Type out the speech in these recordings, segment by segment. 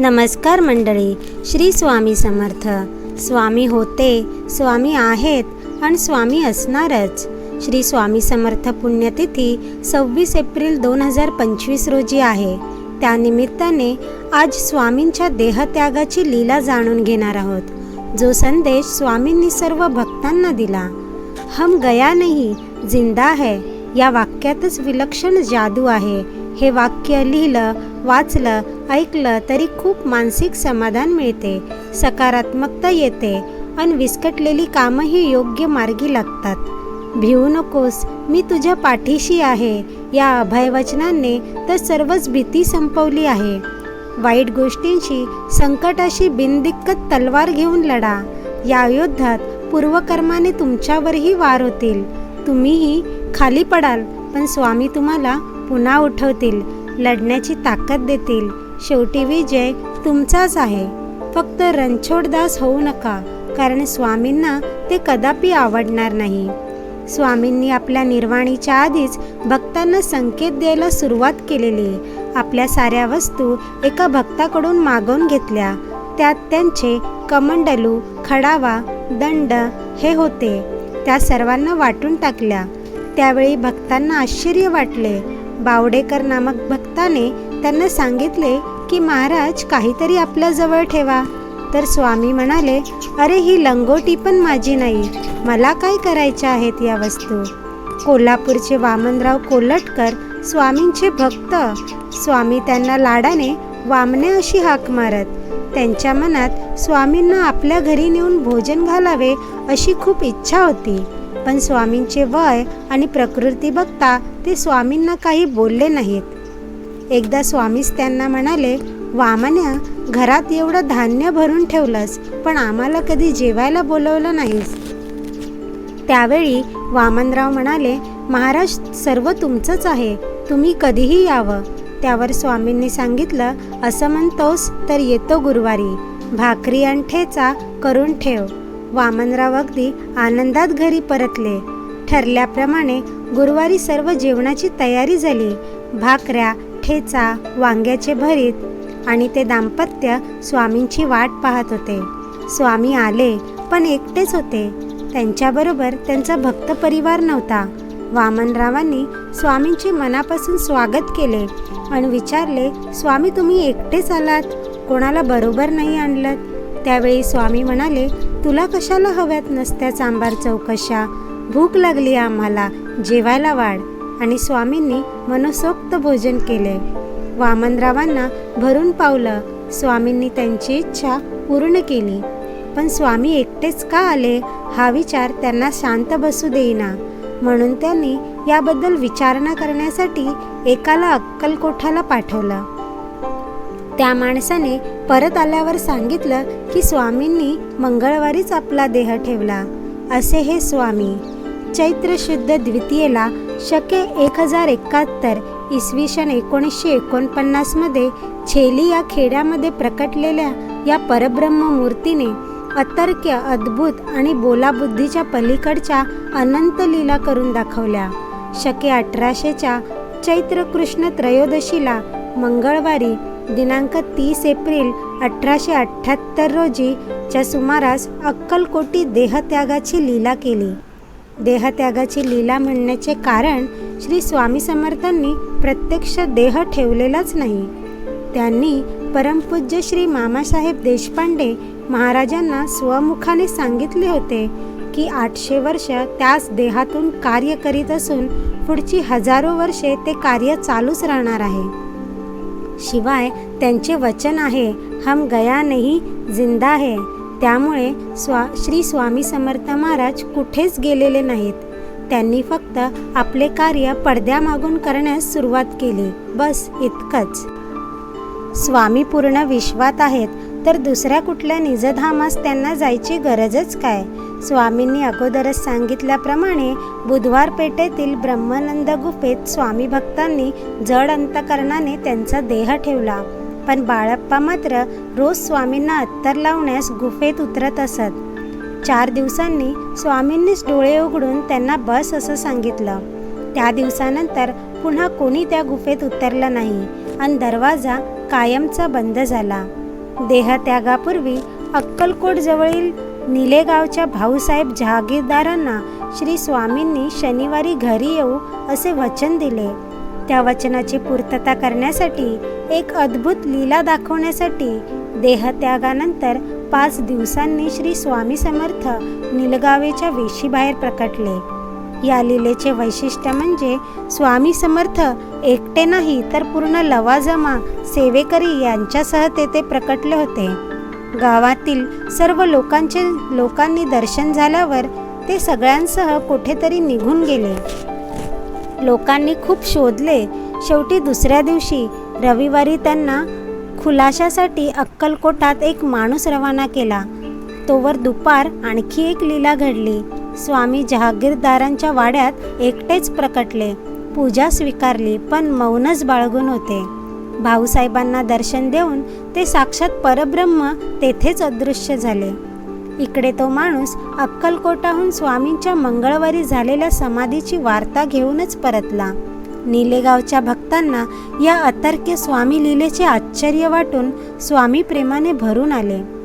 नमस्कार मंडळी श्री स्वामी समर्थ. स्वामी होते स्वामी आहेत आणि स्वामी असणारच. श्री स्वामी समर्थ पुण्यतिथी सव्वीस एप्रिल दोन हजार पंचवीस रोजी आहे. त्यानिमित्ताने आज स्वामींच्या देहत्यागाची लीला जाणून घेणार आहोत. जो संदेश स्वामींनी सर्व भक्तांना दिला. हम गया नाही जिंदा है. या वाक्यातच विलक्षण जादू आहे. हे वाक्य लिहिलं वाचलं ऐकलं तरी खूप मानसिक समाधान मिळते सकारात्मकता येते आणि विस्कटलेली कामंही योग्य मार्गी लागतात. भिवू नकोस मी तुझ्या पाठीशी आहे. या अभयवचनाने तर सर्वच भीती संपवली आहे. वाईट गोष्टींशी संकटाशी बिनदिक्कत तलवार घेऊन लढा. या युद्धात पूर्वकर्माने तुमच्यावरही वार होतील. तुम्हीही खाली पडाल पण स्वामी तुम्हाला पुन्हा उठवतील लढण्याची ताकद देतील. शेवटी विजय तुमचाच आहे. फक्त रणछोडदास होऊ नका कारण स्वामींना ते कदापि आवडणार नाही. स्वामींनी आपल्या निर्वाणीच्या आधीच भक्तांना संकेत द्यायला सुरुवात केलेली. आपल्या साऱ्या वस्तू एका भक्ताकडून मागवून घेतल्या. त्यात त्यांचे कमंडलू खडावा दंड हे होते. त्या सर्वांना वाटून टाकल्या. त्यावेळी भक्तांना आश्चर्य वाटले. बावडेकर नामक भक्ताने त्यांना सांगितले की महाराज काहीतरी आपल्या जवळ ठेवा. तर स्वामी म्हणाले अरे ही लंगोटी पण माझी नाही. मला काय करायच्या आहेत या वस्तू? कोल्हापूरचे वामनराव कोल्हटकर स्वामींचे भक्त. स्वामी त्यांना लाडाने वामने अशी हाक मारत. त्यांच्या मनात स्वामींना आपल्या घरी नेऊन भोजन घालावे अशी खूप इच्छा होती. पण स्वामींचे वय आणि प्रकृती बघता ते स्वामींना काही बोलले नाहीत. एकदा स्वामीच त्यांना म्हणाले वामन्या घरात एवढं धान्य भरून ठेवलंस पण आम्हाला कधी जेवायला बोलवलं नाहीस. त्यावेळी वामनराव म्हणाले महाराज सर्व तुमचंच आहे तुम्ही कधीही यावं. त्यावर स्वामींनी सांगितलं असं म्हणतोस तर येतो गुरुवारी भाकरी आणि ठेचा करून ठेव. वामनराव अगदी आनंदात घरी परतले. ठरल्याप्रमाणे गुरुवारी सर्व जेवणाची तयारी झाली. भाकऱ्या ठेचा वांग्याचे भरीत आणि ते दाम्पत्य स्वामींची वाट पाहत होते. स्वामी आले पण एकटेच होते. त्यांच्याबरोबर त्यांचा भक्त परिवार नव्हता. वामनरावांनी स्वामींचे मनापासून स्वागत केले आणि विचारले स्वामी तुम्ही एकटेच आलात? कोणाला बरोबर नाही आणलं त्यावेळी स्वामी म्हणाले तुला कशाला हव्यात नसत्या चांबार चौकशा? भूक लागली आम्हाला जेवायला वाढ. आणि स्वामींनी मनसोक्त भोजन केले. वामनरावांना भरून पावलं. स्वामींनी त्यांची इच्छा पूर्ण केली. पण स्वामी एकटेच का आले? हा विचार त्यांना शांत बसू देईना. म्हणून त्यांनी याबद्दल विचारणा करण्यासाठी एकाला अक्कलकोठाला पाठवलं. त्या माणसाने परत आल्यावर सांगितलं की स्वामींनी मंगळवारीच आपला देह ठेवला. असे हे स्वामी. चैत्र शुद्ध द्वितीयेला शके एक हजार एकाहत्तर इसवी सन एकोणीसशे एकोणपन्नासमध्ये छेली या खेड्यामध्ये प्रकटलेल्या या परब्रह्म मूर्तीने अतर्क्य अद्भुत आणि बोलाबुद्धीच्या पलीकडच्या अनंत लीला करून दाखवल्या. शके अठराशेच्या चैत्र कृष्ण त्रयोदशीला मंगळवारी दिनांक तीस एप्रिल अठराशे अठ्ठ्याहत्तर रोजीच्या सुमारास अक्कलकोटी देहत्यागाची लीला केली. देहत्यागाची लीला म्हणण्याचे कारण श्री स्वामी समर्थांनी प्रत्यक्ष देह ठेवलेलाच नाही. त्यांनी परमपूज्य श्री मामासाहेब देशपांडे महाराजांना स्वमुखाने सांगितले होते की आठशे वर्ष त्याच देहातून कार्य करीत असून पुढची हजारो वर्षे ते कार्य चालूच राहणार आहे. शिवाय त्यांचे वचन आहे हम गया नाही जिंदा है. त्यामुळे स्वा श्री स्वामी समर्थ महाराज कुठेच गेलेले नाहीत. त्यांनी फक्त आपले कार्य पडद्यामागून करण्यास सुरुवात केली. बस इतकंच. स्वामी पूर्ण विश्वात आहेत. तर दुसऱ्या कुठल्या निजधामास त्यांना जायची गरजच काय? स्वामींनी अगोदरच सांगितल्याप्रमाणे बुधवार पेठेतील ब्रह्मानंद गुफेत स्वामी भक्तांनी जड अंतकरणाने त्यांचा देह ठेवला. पण बाळप्पा मात्र रोज स्वामींना अत्तर लावण्यास गुफेत उतरत असत. चार दिवसांनी स्वामींनीच डोळे उघडून त्यांना बस असं सांगितलं. त्या दिवसानंतर पुन्हा कोणी त्या गुफेत उतरलं नाही. आणि दरवाजा कायमचा बंद झाला. देहत्यागापूर्वी अक्कलकोटजवळील निलेगावच्या भाऊसाहेब जहागीरदारांना श्री स्वामींनी शनिवारी घरी येऊ असे वचन दिले. त्या वचनाची पूर्तता करण्यासाठी एक अद्भुत लीला दाखवण्यासाठी देहत्यागानंतर पाच दिवसांनी श्री स्वामी समर्थ निलगावेच्या वेशीबाहेर प्रकटले. या लीलेचे वैशिष्ट्य म्हणजे स्वामी समर्थ एकटे नाही तर पूर्ण लवाजमा सेवेकरी यांच्यासह तेथे प्रकटले होते. गावातील सर्व लोकांचे लोकांनी दर्शन झाल्यावर ते सगळ्यांसह कुठेतरी निघून गेले. लोकांनी खूप शोधले. शेवटी दुसऱ्या दिवशी रविवारी त्यांना खुलाशासाठी अक्कलकोटात एक माणूस रवाना केला. तोवर दुपार आणखी एक लीला घडली. स्वामी जहागीरदारांच्या वाड्यात एकटेच प्रकटले. पूजा स्वीकारली पण मौनच बाळगून होते. भाऊसाहेबांना दर्शन देऊन ते साक्षात परब्रह्म तेथेच अदृश्य झाले. इकडे तो माणूस अक्कलकोटाहून स्वामींच्या मंगळवारी झालेल्या समाधीची वार्ता घेऊनच परतला. निलेगावच्या भक्तांना या अतर्क्य स्वामी लीलेचे आश्चर्य वाटून स्वामी प्रेमाने भरून आले.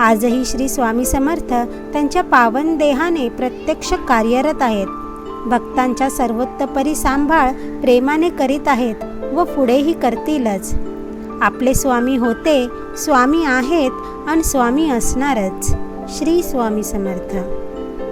आजही श्री स्वामी समर्थ त्यांच्या पावन देहाने प्रत्यक्ष कार्यरत आहेत. भक्तांच्या सर्वोत्तपरी सांभाळ प्रेमाने करीत आहेत व पुढेही करतीलच. आपले स्वामी होते स्वामी आहेत आणि स्वामी असणारच. श्री स्वामी समर्थ.